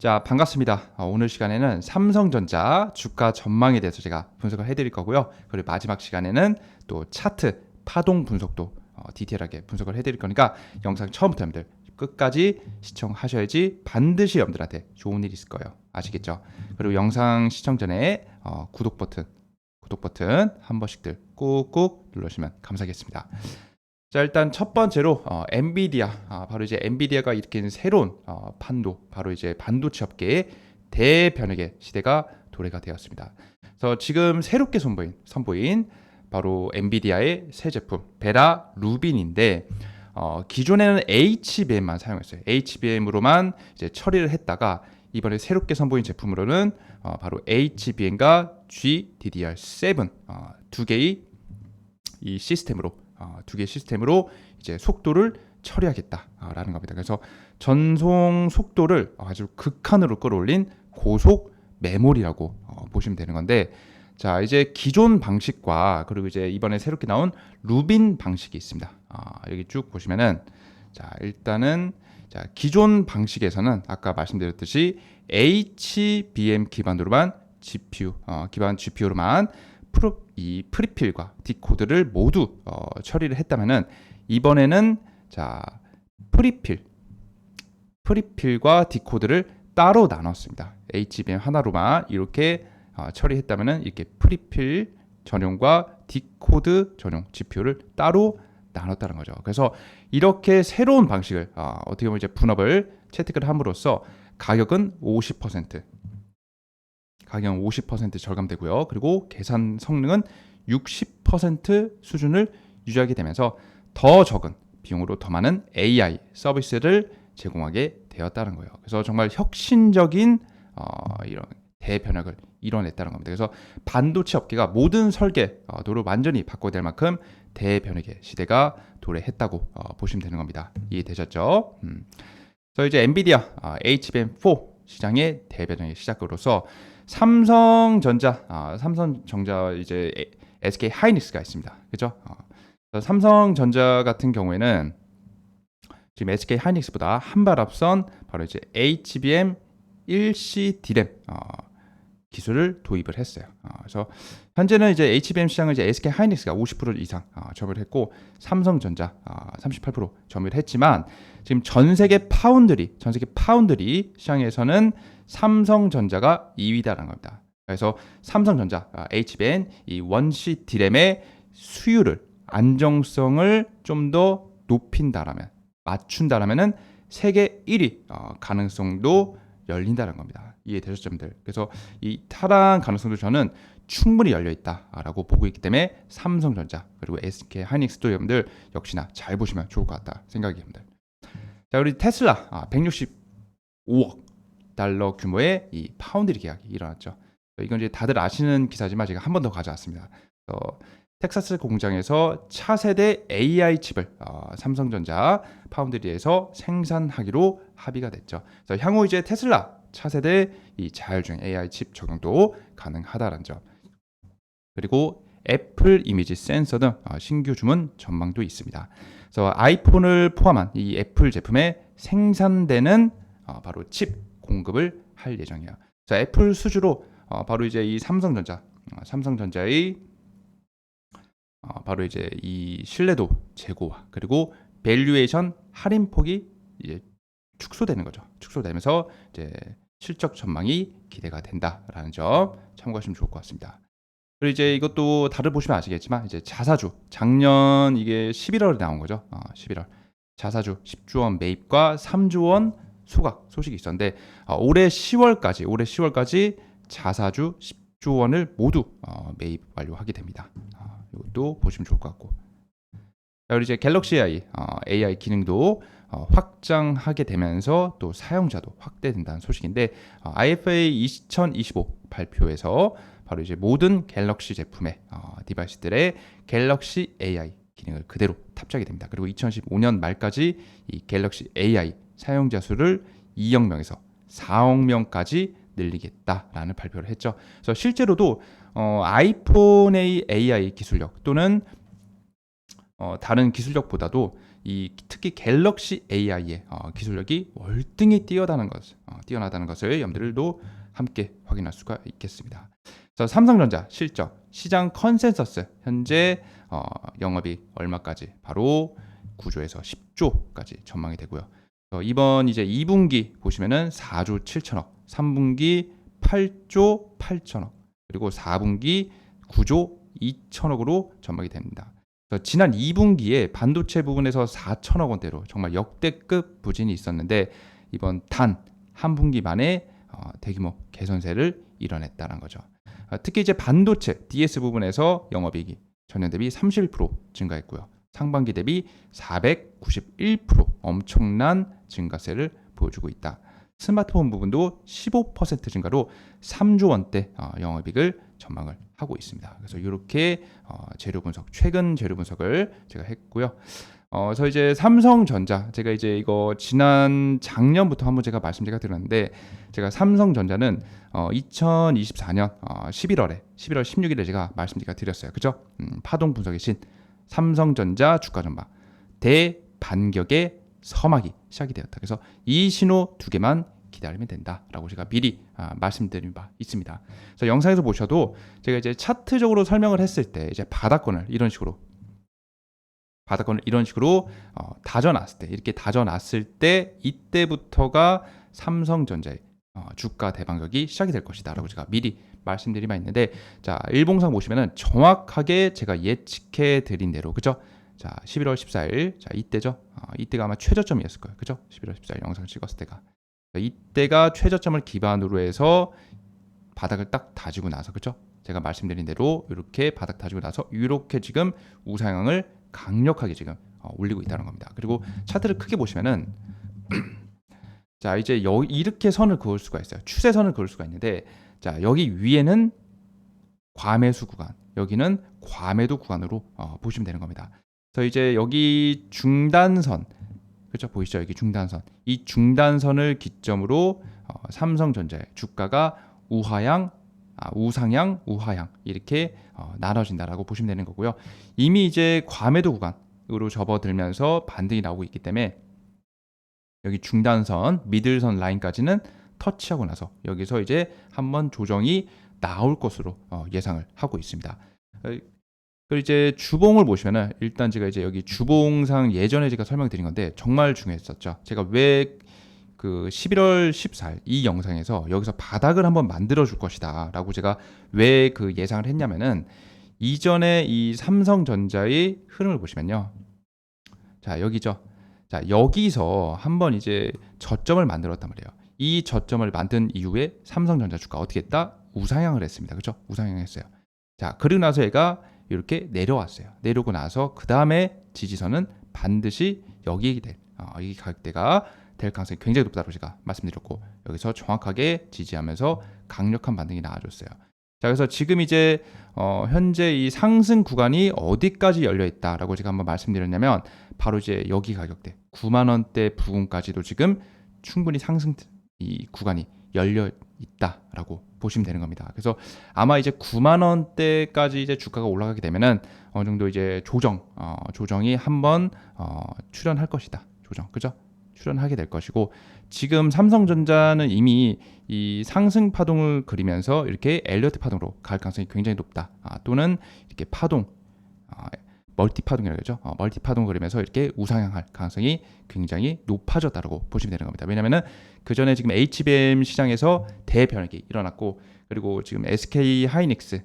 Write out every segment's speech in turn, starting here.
자, 반갑습니다. 어, 오늘 시간에는 삼성전자 주가 전망에 대해서 제가 분석을 해드릴 거고요. 그리고 마지막 시간에는 또 차트 파동 분석도 어, 디테일하게 분석을 해드릴 거니까 영상 처음부터 여러분들 끝까지 시청하셔야지 반드시 여러분들한테 좋은 일이 있을 거예요. 아시겠죠? 그리고 영상 시청 전에 어, 구독 버튼, 구독 버튼 한 번씩들 꾹꾹 눌러주시면 감사하겠습니다. 자 일단 첫 번째로 어, 엔비디아 아, 바로 이제 엔비디아가 일으키는 새로운 어, 판도 바로 이제 반도체 업계의 대변혁의 시대가 도래가 되었습니다. 그래서 지금 새롭게 선보인 선보인 바로 엔비디아의 새 제품 베라 루빈인데 어, 기존에는 HBM만 사용했어요. HBM으로만 이제 처리를 했다가 이번에 새롭게 선보인 제품으로는 어, 바로 HBM과 GDDR7 어, 두 개의 이 시스템으로 어, 두 개의 시스템으로 이제 속도를 처리하겠다라는 겁니다. 그래서 전송 속도를 아주 극한으로 끌어올린 고속 메모리라고 어, 보시면 되는 건데 자 이제 기존 방식과 그리고 이제 이번에 새롭게 나온 루빈 방식이 있습니다. 아, 여기 쭉 보시면은 자 일단은 자 기존 방식에서는 아까 말씀드렸듯이 HBM 기반으로만 GPU 어, 기반 GPU로만 프로, 이 프리필과 디코드를 모두 어, 처리를 했다면은 이번에는 자 프리필 프리필과 디코드를 따로 나눴습니다. HBM 하나로만 이렇게 어, 처리했다면은 이렇게 프리필 전용과 디코드 전용 GPU를 따로 나눴다는 거죠. 그래서 이렇게 새로운 방식을 어, 어떻게 보면 이제 분업을 채택을 함으로써 가격은 50% 가격은 50% 절감되고요. 그리고 계산 성능은 60% 수준을 유지하게 되면서 더 적은 비용으로 더 많은 AI 서비스를 제공하게 되었다는 거예요. 그래서 정말 혁신적인 어, 이런 대변혁을 이뤄냈다는 겁니다. 그래서 반도체 업계가 모든 설계도를 완전히 바꿔야 될 만큼 대변혁의 시대가 도래했다고 어, 보시면 되는 겁니다. 이해되셨죠? 음. 그래서 이제 엔비디아 어, HBM4 시장의 대변혁의 시작으로서 삼성전자, 아, 삼성전자 이제 SK 하이닉스가 있습니다. 그죠? 어, 삼성전자 같은 경우에는 지금 SK 하이닉스보다 한 발 앞선 바로 이제 HBM 1C D램 어, 기술을 도입을 했어요. 어, 그래서 현재는 이제 HBM 시장을 이제 SK 하이닉스가 50% 이상 어, 점유를 했고 삼성전자 어, 38% 점유를 했지만 지금 전 세계 파운드리, 전 세계 파운드리 시장에서는 삼성전자가 2위다라는 겁니다. 그래서 삼성전자 HBM 이 원시 디램의 수율을 안정성을 좀 더 높인다라면 맞춘다라면은 세계 1위 어, 가능성도 열린다는 겁니다. 이해되셨점들. 그래서 이 탈환 가능성도 저는 충분히 열려 있다라고 보고 있기 때문에 삼성전자 그리고 SK 하이닉스도 여러분들 역시나 잘 보시면 좋을 것 같다 생각이 듭니다. 자 우리 테슬라 아, 165억 달러 규모의 이 파운드리 계약이 일어났죠. 이건 이제 다들 아시는 기사지만 제가 한 번 더 가져왔습니다. 어, 텍사스 공장에서 차세대 AI 칩을 어, 삼성전자 파운드리에서 생산하기로 합의가 됐죠. 그래서 향후 이제 테슬라 차세대 이 자율주행 AI 칩 적용도 가능하다는 점. 그리고 애플 이미지 센서 등 어, 신규 주문 전망도 있습니다. 그래서 아이폰을 포함한 이 애플 제품에 생산되는 어, 바로 칩 공급을 할 예정이에요. 자, 애플 수주로 어, 바로 이제 이 삼성전자, 어, 삼성전자의 어, 바로 이제 이 신뢰도 제고와 그리고 밸류에이션 할인 폭이 이제 축소되는 거죠. 축소되면서 이제 실적 전망이 기대가 된다라는 점 참고하시면 좋을 것 같습니다. 그리고 이제 이것도 다들 보시면 아시겠지만 이제 자사주 작년 이게 11월에 나온 거죠. 어, 11월 자사주 10조 원 매입과 3조 원 소각 소식이 있었는데 어, 올해 10월까지 올해 10월까지 자사주 10조 원을 모두 어, 매입 완료하게 됩니다. 어, 이것도 보시면 좋을 것 같고. 그리고 이제 갤럭시 AI 어, AI 기능도 어, 확장하게 되면서 또 사용자도 확대된다는 소식인데 어, IFA 2025 발표에서 바로 이제 모든 갤럭시 제품의 어, 디바이스들의 갤럭시 AI 기능을 그대로 탑재하게 됩니다. 그리고 2015년 말까지 이 갤럭시 AI 사용자 수를 2억 명에서 4억 명까지 늘리겠다라는 발표를 했죠. 그래서 실제로도 어, 아이폰의 AI 기술력 또는 어, 다른 기술력보다도 이 특히 갤럭시 AI의 어, 기술력이 월등히 뛰어나다는 것, 어, 뛰어나다는 것을 여러분들도 함께 확인할 수가 있겠습니다. 그래서 삼성전자 실적, 시장 컨센서스 현재 어, 영업이 얼마까지? 바로 9조에서 10조까지 전망이 되고요. 어, 이번 이제 2분기 보시면은 4조 7천억, 3분기 8조 8천억, 그리고 4분기 9조 2천억으로 전망이 됩니다. 지난 2분기에 반도체 부분에서 4천억 원대로 정말 역대급 부진이 있었는데 이번 단 한 분기 만에 어, 대규모 개선세를 이뤄냈다는 거죠. 어, 특히 이제 반도체 DS 부분에서 영업이익이 전년 대비 31% 증가했고요. 상반기 대비 491% 엄청난 증가세를 보여주고 있다. 스마트폰 부분도 15% 증가로 3조 원대 어, 영업이익을 전망을 하고 있습니다. 그래서 이렇게 어, 재료 분석, 최근 재료 분석을 제가 했고요. 어, 그래서 이제 삼성전자 제가 이제 이거 지난 작년부터 한번 제가 말씀 제가 드렸는데 제가 삼성전자는 어, 2024년 어, 11월에 11월 16일에 제가 말씀 제가 드렸어요. 그죠? 음, 파동 분석의 신 삼성전자 주가 전망 대반격의 서막이 시작이 되었다. 그래서 이 신호 두 개만 기다리면 된다라고 제가 미리 아, 말씀드린 바 있습니다. 그래서 영상에서 보셔도 제가 이제 차트적으로 설명을 했을 때 이제 바닥권을 이런 식으로 바닥권을 이런 식으로 어, 다져놨을 때 이렇게 다져놨을 때 이때부터가 삼성전자의 어, 주가 대반격이 시작이 될 것이다라고 제가 미리 말씀드린 바 있는데 자 일봉상 보시면은 정확하게 제가 예측해 드린 대로 그죠? 자 11월 14일 자 이때죠? 어, 이때가 아마 최저점이었을 거예요, 그죠? 11월 14일 영상 찍었을 때가 이때가 최저점을 기반으로 해서 바닥을 딱 다지고 나서 그죠? 제가 말씀드린 대로 이렇게 바닥 다지고 나서 이렇게 지금 우상향을 강력하게 지금 어, 올리고 있다는 겁니다. 그리고 차트를 크게 보시면은 자 이제 여, 이렇게 선을 그을 수가 있어요. 추세선을 그을 수가 있는데 자 여기 위에는 과매수 구간, 여기는 과매도 구간으로 어, 보시면 되는 겁니다. 그래서 이제 여기 중단선 그렇죠 보이시죠 여기 중단선 이 중단선을 기점으로 어, 삼성전자의 주가가 우하향 아, 우상향 우하향 이렇게 어, 나눠진다라고 보시면 되는 거고요 이미 이제 과매도 구간으로 접어들면서 반등이 나오고 있기 때문에 여기 중단선 미들선 라인까지는 터치하고 나서 여기서 이제 한번 조정이 나올 것으로 어, 예상을 하고 있습니다. 어, 그리고 이제 주봉을 보시면은 일단 제가 이제 여기 주봉상 예전에 제가 설명드린 건데 정말 중요했었죠. 제가 왜 그 11월 14일 이 영상에서 여기서 바닥을 한번 만들어 줄 것이다라고 제가 왜 그 예상을 했냐면은 이전에 이 삼성전자의 흐름을 보시면요. 자, 여기죠. 자, 여기서 한번 이제 저점을 만들었단 말이에요. 이 저점을 만든 이후에 삼성전자 주가 어떻게 했다? 우상향을 했습니다. 그죠? 우상향했어요. 자, 그리고 나서 얘가 이렇게 내려왔어요. 내려오고 나서 그 다음에 지지선은 반드시 여기 될, 어, 이 가격대가 될 가능성이 굉장히 높다고 제가 말씀드렸고 여기서 정확하게 지지하면서 강력한 반등이 나와줬어요. 자, 그래서 지금 이제 어, 현재 이 상승 구간이 어디까지 열려 있다라고 제가 한번 말씀드렸냐면 바로 이제 여기 가격대 9만 원대 부근까지도 지금 충분히 상승 이 구간이 열려 있다라고 보시면 되는 겁니다. 그래서 아마 이제 9만 원대까지 이제 주가가 올라가게 되면은 어느 정도 이제 조정 어, 조정이 한번 어, 출현할 것이다. 조정 그죠? 출현하게 될 것이고 지금 삼성전자는 이미 이 상승 파동을 그리면서 이렇게 엘리어트 파동으로 갈 가능성이 굉장히 높다. 아, 또는 이렇게 파동 아, 멀티 파동이라고 하죠. 어, 멀티 파동 그리면서 이렇게 우상향할 가능성이 굉장히 높아졌다고 보시면 되는 겁니다. 왜냐하면은 그 전에 지금 HBM 시장에서 대변혁이 일어났고 그리고 지금 SK 하이닉스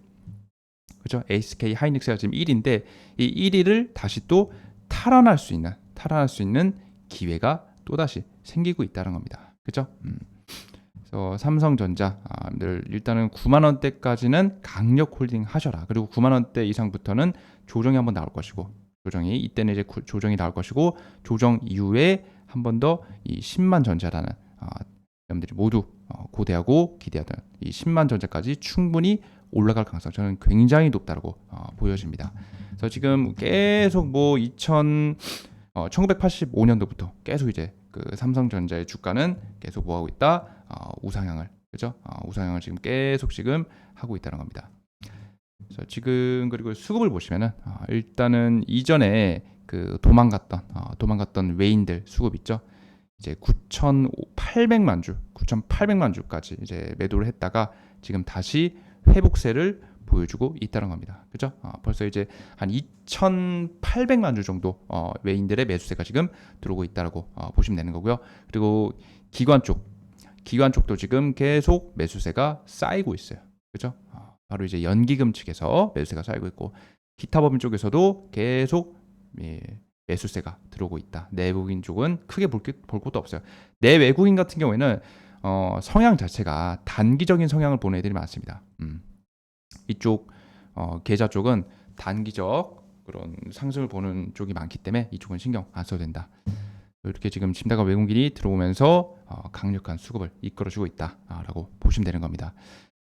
그죠? SK 하이닉스가 지금 1위인데 이 1위를 다시 또 탈환할 수 있는 탈환할 수 있는 기회가 또 다시 생기고 있다는 겁니다. 그죠? 음. 삼성전자 아, 일단은 9만 원대까지는 강력 홀딩 하셔라. 그리고 9만 원대 이상부터는 조정이 한번 나올 것이고 조정이 이때는 이제 조정이 나올 것이고 조정 이후에 한 번 더 이 10만 전자라는 아, 여러분들이 모두 어, 고대하고 기대하던 이 10만 전자까지 충분히 올라갈 가능성 저는 굉장히 높다고 어, 보여집니다. 그래서 지금 계속 뭐 2000, 어, 1985년도부터 계속 이제 그 삼성전자의 주가는 계속 뭐 하고 있다 어, 우상향을 그죠? 어, 우상향을 지금 계속 지금 하고 있다는 겁니다. 그래서 지금 그리고 수급을 보시면은 어, 일단은 이전에 그 도망갔던 어, 도망갔던 외인들 수급 있죠. 이제 9,800만 주, 9,800만 주까지 이제 매도를 했다가 지금 다시 회복세를 보여주고 있다는 겁니다. 그죠? 어, 벌써 이제 한 2,800만 주 정도 어, 외인들의 매수세가 지금 들어오고 있다라고 어, 보시면 되는 거고요. 그리고 기관 쪽, 기관 쪽도 지금 계속 매수세가 쌓이고 있어요. 그죠? 어, 바로 이제 연기금 측에서 매수세가 쌓이고 있고 기타 법인 쪽에서도 계속 예, 매수세가 들어오고 있다. 내국인 쪽은 크게 볼, 게- 볼 것도 없어요. 내외국인 같은 경우에는 어, 성향 자체가 단기적인 성향을 보는 애들이 많습니다. 음. 이쪽 어, 계좌 쪽은 단기적 그런 상승을 보는 쪽이 많기 때문에 이쪽은 신경 안 써도 된다. 이렇게 지금 짐다가 외국인이 들어오면서 어, 강력한 수급을 이끌어주고 있다라고 보시면 되는 겁니다.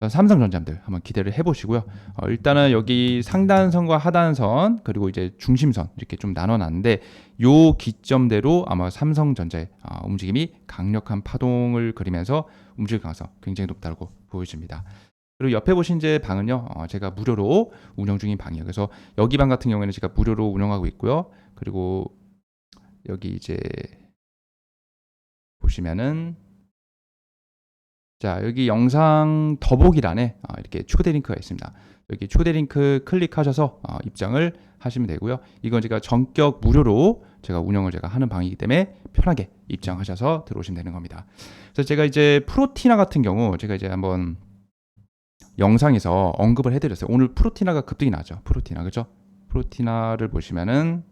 삼성전자들 한번 기대를 해보시고요. 어, 일단은 여기 상단선과 하단선 그리고 이제 중심선 이렇게 좀 나눠놨는데 요 기점대로 아마 삼성전자의 어, 움직임이 강력한 파동을 그리면서 움직일 가능성 굉장히 높다고 보여집니다. 그리고 옆에 보신 제 방은요, 어, 제가 무료로 운영 중인 방이에요. 그래서 여기 방 같은 경우에는 제가 무료로 운영하고 있고요. 그리고 여기 이제 보시면은 자 여기 영상 더보기란에 어, 이렇게 초대 링크가 있습니다. 여기 초대 링크 클릭하셔서 어, 입장을 하시면 되고요. 이건 제가 전격 무료로 제가 운영을 제가 하는 방이기 때문에 편하게 입장하셔서 들어오시면 되는 겁니다. 그래서 제가 이제 프로티나 같은 경우 제가 이제 한번 영상에서 언급을 해드렸어요. 오늘 프로티나가 급등이 나죠. 프로티나 그죠? 프로티나를 보시면은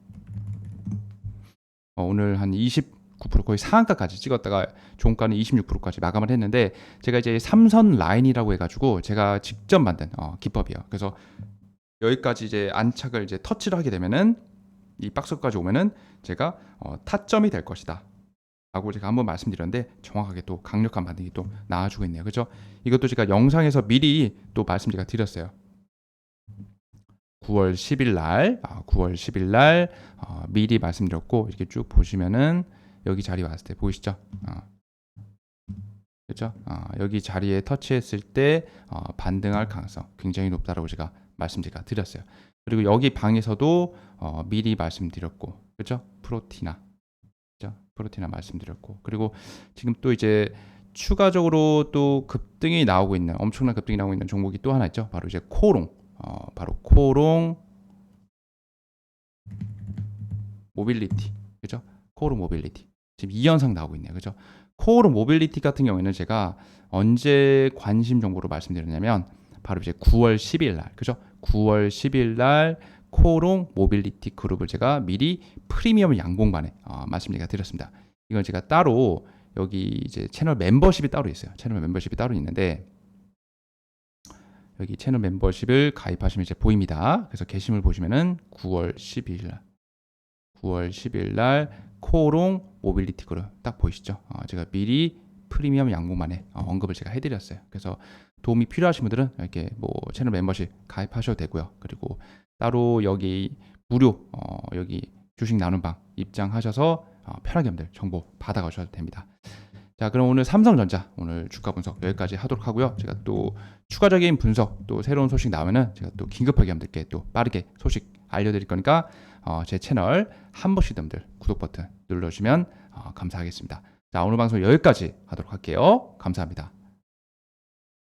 어, 오늘 한 29% 거의 상한가까지 찍었다가 종가는 26%까지 마감을 했는데 제가 이제 삼선 라인이라고 해가지고 제가 직접 만든 어, 기법이에요. 그래서 여기까지 이제 안착을 이제 터치를 하게 되면은 이 박스까지 오면은 제가 어, 타점이 될 것이다. 라고 제가 한번 말씀드렸는데 정확하게 또 강력한 반등이 또 나와주고 있네요. 그죠? 이것도 제가 영상에서 미리 또 말씀 제가 드렸어요. 9월 10일 날, 아, 9월 10일 날 어, 미리 말씀드렸고 이렇게 쭉 보시면은 여기 자리 왔을 때 보이시죠? 어. 그렇죠? 어, 여기 자리에 터치했을 때 어, 반등할 가능성 굉장히 높다라고 제가 말씀 제가 드렸어요. 그리고 여기 방에서도 어, 미리 말씀드렸고, 그렇죠? 프로티나? 프로티나 말씀드렸고, 그리고 지금 또 이제 추가적으로 또 급등이 나오고 있는 엄청난 급등이 나오고 있는 종목이 또 하나 있죠. 바로 이제 코롱, 어, 바로 코롱 모빌리티, 그죠? 코롱 모빌리티 지금 2연상 나오고 있네요, 그죠? 코롱 모빌리티 같은 경우에는 제가 언제 관심 정보로 말씀드렸냐면 바로 이제 9월 10일 날, 그죠? 9월 10일 날 코롱 모빌리티 그룹을 제가 미리 프리미엄 양봉반에 어, 말씀 제가 드렸습니다. 이건 제가 따로 여기 이제 채널 멤버십이 따로 있어요. 채널 멤버십이 따로 있는데 여기 채널 멤버십을 가입하시면 이제 보입니다. 그래서 게시물 보시면은 9월 12일 날 9월 10일 날 코롱 모빌리티 그룹 딱 보이시죠? 어, 제가 미리 프리미엄 양봉만에 어, 언급을 제가 해드렸어요. 그래서 도움이 필요하신 분들은 이렇게 뭐 채널 멤버십 가입하셔도 되고요. 그리고 따로 여기 무료 어, 여기 주식 나눔 방 입장하셔서 어, 편하게 여러분들 정보 받아가셔도 됩니다. 자, 그럼 오늘 삼성전자 오늘 주가 분석 여기까지 하도록 하고요. 제가 또 추가적인 분석 또 새로운 소식 나오면은 제가 또 긴급하게 여러분들께 또 빠르게 소식 알려드릴 거니까 어, 제 채널 한 번씩 여러분들 구독 버튼 눌러주시면 어, 감사하겠습니다. 자, 오늘 방송 여기까지 하도록 할게요. 감사합니다.